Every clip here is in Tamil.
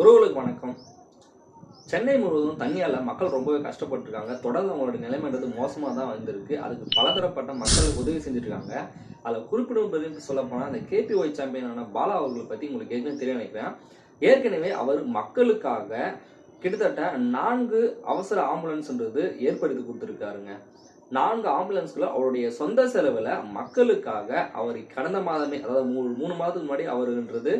உறவுகளுக்கு வணக்கம். சென்னை முழுவதும் தண்ணியால் மக்கள் ரொம்பவே கஷ்டப்பட்டிருக்காங்க. தொடர்ந்து அவங்களோட நிலைமைன்றது மோசமாக தான் வந்திருக்கு. அதுக்கு பலதரப்பட்ட மக்கள் உதவி செஞ்சுருக்காங்க அதில் குறிப்பிடுவது சொல்ல போனால் அந்த கேபி ஒய் சாம்பியனான பாலா அவர்களை பற்றி உங்களுக்கு ஏற்கனவே தெரிய நினைக்கிறேன். ஏற்கனவே அவர் மக்களுக்காக கிட்டத்தட்ட நான்கு அவசர ஆம்புலன்ஸ்ன்றது ஏற்படுத்தி கொடுத்துருக்காருங்க. நான்கு ஆம்புலன்ஸ்களை அவருடைய சொந்த செலவில் மக்களுக்காக அவர் கடந்த மாதமே அதாவது மூணு மூணு மாதத்துக்கு முன்னாடி அவருன்றது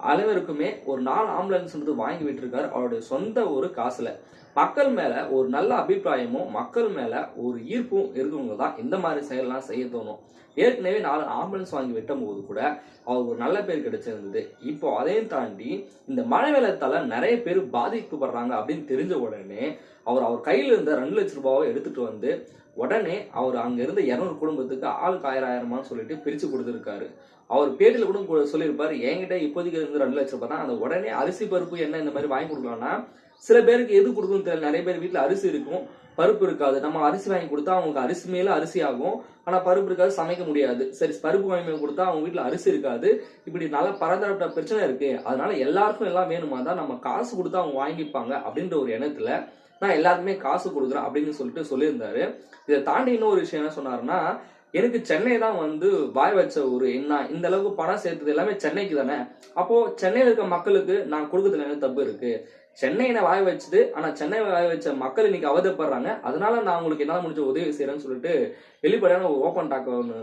அனைவருக்குமே ஒரு நாலு ஆம்புலன்ஸ்ன்றது வாங்கி விட்டுருக்காரு. அவருடைய சொந்த ஒரு காசில். மக்கள் மேலே ஒரு நல்ல அபிப்பிராயமும் மக்கள் மேலே ஒரு ஈர்ப்பும் இருக்கவங்க தான் இந்த மாதிரி செயல்லாம் செய்ய தோணும். ஏற்கனவே நாலு ஆம்புலன்ஸ் வாங்கி விட்டும் போது கூட அவருக்கு ஒரு நல்ல பேர் கிடைச்சிருந்தது. இப்போ அதையும் தாண்டி இந்த மழை வெள்ளத்தால் நிறைய பேர் பாதிக்கப்படுறாங்க அப்படின்னு தெரிஞ்ச உடனே அவர் அவர் கையில் இருந்த ரெண்டு லட்ச ரூபாவை எடுத்துகிட்டு வந்து உடனே அவர் அங்கேருந்து இருந்த குடும்பத்துக்கு ஆளுக்கு ஆயிரம் ஆயிரமான்னு சொல்லிட்டு பிரித்து கொடுத்துருக்காரு. அவர் பேட்டியில் கூட சொல்லியிருப்பார் என்கிட்ட இப்போதைக்கு இருந்து ரெண்டு லட்சம் ரூபாய் தான். அந்த உடனே அரிசி பருப்பு என்ன இந்த மாதிரி வாங்கி கொடுக்கலாம்னா சில பேருக்கு எது கொடுக்கணும்னு தெரியல. நிறைய பேர் வீட்டில் அரிசி இருக்கும் பருப்பு இருக்காது. நம்ம அரிசி வாங்கி கொடுத்தா அவங்களுக்கு அரிசி மேல அரிசி ஆகும். ஆனால் பருப்பு இருக்காது சமைக்க முடியாது. சரி பருப்பு வாங்கி கொடுத்தா அவங்க வீட்டில் அரிசி இருக்காது. இப்படி நல்ல பரந்தரப்பட்ட பிரச்சனை இருக்கு. அதனால எல்லாருக்கும் எல்லாம் வேணுமா தான் நம்ம காசு கொடுத்தா அவங்க வாங்கிப்பாங்க அப்படின்ற ஒரு எண்ணத்துல நான் எல்லாருக்குமே காசு கொடுக்குறேன் அப்படின்னு சொல்லிட்டு சொல்லியிருந்தாரு. இதை தாண்டி இன்னொரு விஷயம் என்ன சொன்னாருன்னா எனக்கு சென்னை தான் வந்து வாய் வச்ச ஒரு என்ன இந்த அளவுக்கு பணம் சேர்த்தது எல்லாமே சென்னைக்கு தானே? அப்போ சென்னையில் இருக்க மக்களுக்கு நான் கொடுக்கறதுல என்ன தப்பு இருக்கு. சென்னையில வாய் வச்சுது ஆனா சென்னை வாய் வச்ச மக்கள் இன்னைக்கு அவதப்படுறாங்க. அதனால நான் உங்களுக்கு என்னால முடிஞ்ச உதவி செய்யறேன்னு சொல்லிட்டு வெளிப்படையான ஒரு ஓப்பன் டாக் ஒன்று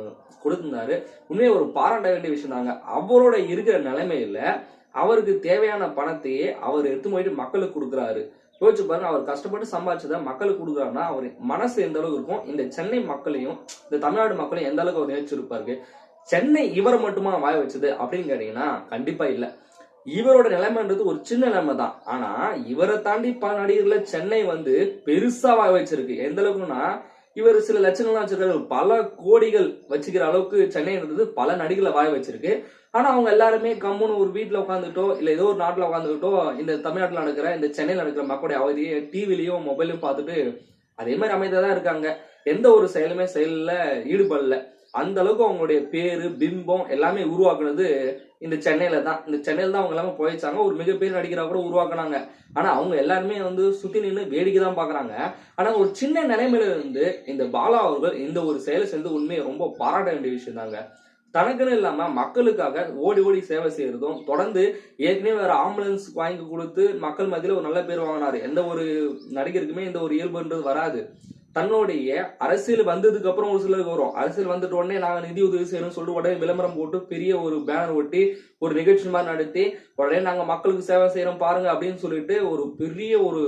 கொடுத்திருந்தாரு. உண்மையை ஒரு பாராட்ட வேண்டிய விஷயம் தாங்க. அவரோட இருக்கிற நிலைமையில அவருக்கு தேவையான பணத்தையே அவர் எடுத்து போயிட்டு மக்களுக்கு கொடுக்குறாரு. யோசிச்சு பாருங்க அவர் கஷ்டப்பட்டு சம்பாதிச்சதை மக்களுக்கு கொடுக்குறாருன்னா அவர் மனசு எந்த அளவுக்கு இருக்கும் இந்த சென்னை மக்களையும் இந்த தமிழ்நாடு மக்களையும் எந்த அளவுக்கு அவர் நினைச்சிருப்பாரு சென்னை இவரை மட்டுமா வாய வச்சது அப்படின்னு கேட்டீங்கன்னா கண்டிப்பா இல்ல. இவரோட நிலைமைன்றது ஒரு சின்ன நிலைமை தான். ஆனா இவரை தாண்டி பல நடிகர்ல சென்னை வந்து பெருசா வாய வச்சிருக்கு. எந்த அளவுக்குன்னா இவர் சில லட்சங்கள்லாம் வச்சிருக்காரு. பல கோடிகள் வச்சுக்கிற அளவுக்கு சென்னை இருந்தது. பல நடிகளை வாய வச்சிருக்கு. ஆனா அவங்க எல்லாருமே கம்முன்னு ஒரு வீட்டுல உட்காந்துட்டோ இல்ல ஏதோ ஒரு நாட்டுல உட்காந்துக்கிட்டோ இந்த தமிழ்நாட்டுல நடக்கிற இந்த சென்னையில நடக்கிற மக்களுடைய அவதியை டிவிலையும் மொபைலையும் பார்த்துட்டு அதே மாதிரி அமைதியா தான் இருக்காங்க. எந்த ஒரு செயலுமே செயல்ல ஈடுபடல. அந்த அளவுக்கு அவங்களுடைய பேரு பிம்பம் எல்லாமே உருவாக்குனது இந்த சென்னையில தான். இந்த சென்னையில தான் அவங்க எல்லாமே போயிச்சாங்க ஒரு மிகப்பெரிய நடிகரா கூட உருவாக்குனாங்க. ஆனா அவங்க எல்லாருமே வந்து சுத்தி நின்று வேடிக்கை தான் பாக்குறாங்க. ஆனா ஒரு சின்ன நிலைமையில இருந்து இந்த பாலா அவர்கள் இந்த ஒரு செயலை செஞ்சு உண்மையை ரொம்ப பாராட்ட வேண்டிய விஷயம் தாங்க தனக்குன்னு இல்லாம மக்களுக்காக ஓடி ஓடி சேவை செய்யறதும் தொடர்ந்து ஏற்கனவே வேற ஆம்புலன்ஸ் வாங்கி கொடுத்து மக்கள் மத்தியில ஒரு நல்ல பேர் வாங்கினாரு. எந்த ஒரு நடிகருக்குமே இந்த ஒரு இயல்புன்றது வராது. தன்னுடைய அரசியல் வந்ததுக்கு அப்புறம் ஒரு சிலருக்கு வரும். அரசியல் வந்துட்ட உடனே நாங்க நிதி உதவி செய்யணும்னு சொல்லிட்டு உடனே விளம்பரம் போட்டு பெரிய ஒரு பேனர் ஒட்டி ஒரு நிகழ்ச்சி மாதிரி நடத்தி உடனே நாங்க மக்களுக்கு சேவை செய்யறோம் பாருங்க அப்படின்னு சொல்லிட்டு ஒரு பெரிய ஒரு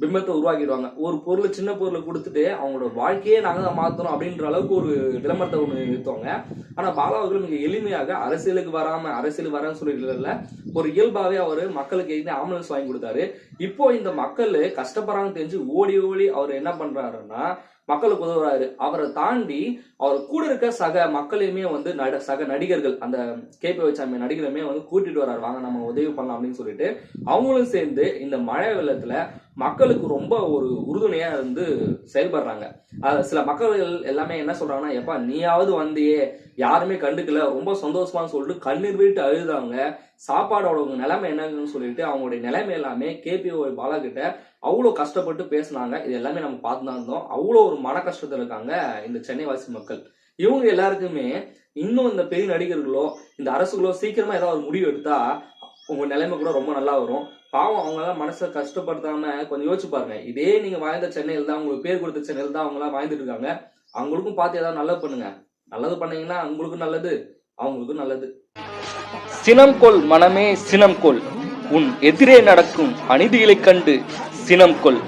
பிம்பத்தை உருவாக்கிடுவாங்க. ஒரு பொருளை சின்ன பொருளை கொடுத்துட்டு அவங்களோட வாழ்க்கையே நாங்கள் தான் மாத்தணும் அப்படின்ற அளவுக்கு ஒரு விளம்பரத்தை ஒன்று நிறுத்துவாங்க ஆனால் பாலா அவர்கள் மிக எளிமையாக அரசியலுக்கு வராமல் அரசியல் வரேன்னு சொல்லிட்டு ஒரு இயல்பாகவே அவர் மக்களுக்கு எழுதி ஆம்புலன்ஸ் வாங்கி கொடுத்தாரு. இப்போ இந்த மக்கள் கஷ்டப்படுறாங்கன்னு தெரிஞ்சு ஓடி ஓடி அவர் என்ன பண்ணுறாருன்னா மக்களுக்கு உதவுறாரு. அவரை தாண்டி அவர் கூட இருக்க சக மக்களையுமே வந்து நட சக நடிகர்கள் அந்த கேபி வச்சாமி நடிகருமே வந்து கூட்டிட்டு வர்றாரு. வாங்க நம்ம உதவி பண்ணலாம் அப்படின்னு சொல்லிட்டு அவங்களும் சேர்ந்து இந்த மழை வெள்ளத்துல மக்களுக்கு ரொம்ப ஒரு உறுதுணையா இருந்து செயல்படுறாங்க. சில மக்கள் எல்லாமே என்ன சொல்றாங்கன்னா எப்பா நீயாவது வந்தியே யாருமே கண்டுக்கல ரொம்ப சந்தோஷமான்னு சொல்லிட்டு கண்ணீர் விட்டு அழுதாங்க சாப்பாடோட நிலைமை என்னன்னு சொல்லிட்டு அவங்களுடைய நிலைமை எல்லாமே கேபிஓ பாலா கிட்ட அவ்வளோ கஷ்டப்பட்டு பேசுனாங்க. இது எல்லாமே நம்ம பார்த்து தான் இருந்தோம். அவ்வளோ ஒரு மன கஷ்டத்தில் இருக்காங்க இந்த சென்னை வாசி மக்கள். இவங்க எல்லாருக்குமே இன்னும் இந்த பெரிய நடிகர்களோ இந்த அரசுகளோ சீக்கிரமா ஏதாவது ஒரு முடிவு எடுத்தா உங்க நிலைமை கூட ரொம்ப நல்லா வரும். பாவம் அவங்க எல்லாம் மனசை கஷ்டப்படுத்தாம கொஞ்சம் யோசிச்சு பாருங்க. இதே நீங்க வாழ்ந்த சென்னையில் தான் உங்களுக்கு பேர் கொடுத்த சென்னையில் தான் அவங்களாம் வாழ்ந்துட்டு இருக்காங்க. அவங்களுக்கும் பார்த்து ஏதாவது நல்லது பண்ணுங்க. நல்லது பண்ணீங்கன்னா உங்களுக்கும் நல்லது அவங்களுக்கும் நல்லது. சினம் கொள் மனமே சினம் கொள். உன் எதிரே நடக்கும் அநீதிகளைக் கண்டு சினம் கொள்.